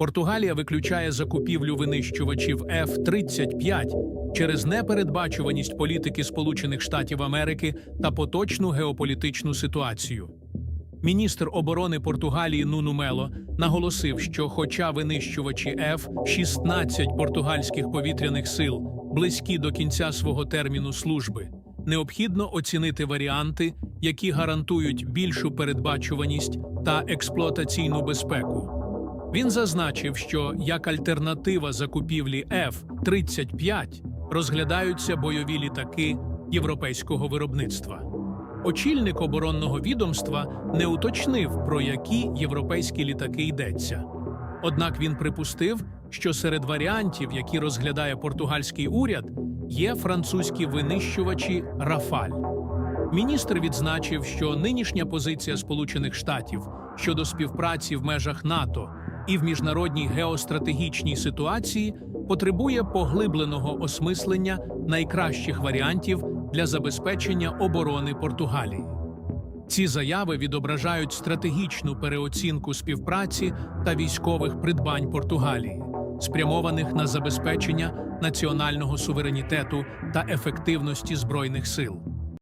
Португалія виключає закупівлю винищувачів F-35 через непередбачуваність політики Сполучених Штатів Америки та поточну геополітичну ситуацію. Міністр оборони Португалії Нуну Мело наголосив, що, хоча винищувачі F-16 португальських повітряних сил близькі до кінця свого терміну служби, необхідно оцінити варіанти, які гарантують більшу передбачуваність та експлуатаційну безпеку. Він зазначив, що як альтернатива закупівлі F-35 розглядаються бойові літаки європейського виробництва. Очільник оборонного відомства не уточнив, про які європейські літаки йдеться. Однак він припустив, що серед варіантів, які розглядає португальський уряд, є французькі винищувачі Рафаль. Міністр відзначив, що нинішня позиція Сполучених Штатів щодо співпраці в межах НАТО і в міжнародній геостратегічній ситуації потребує поглибленого осмислення найкращих варіантів для забезпечення оборони Португалії. Ці заяви відображають стратегічну переоцінку співпраці та військових придбань Португалії, спрямованих на забезпечення національного суверенітету та ефективності збройних сил.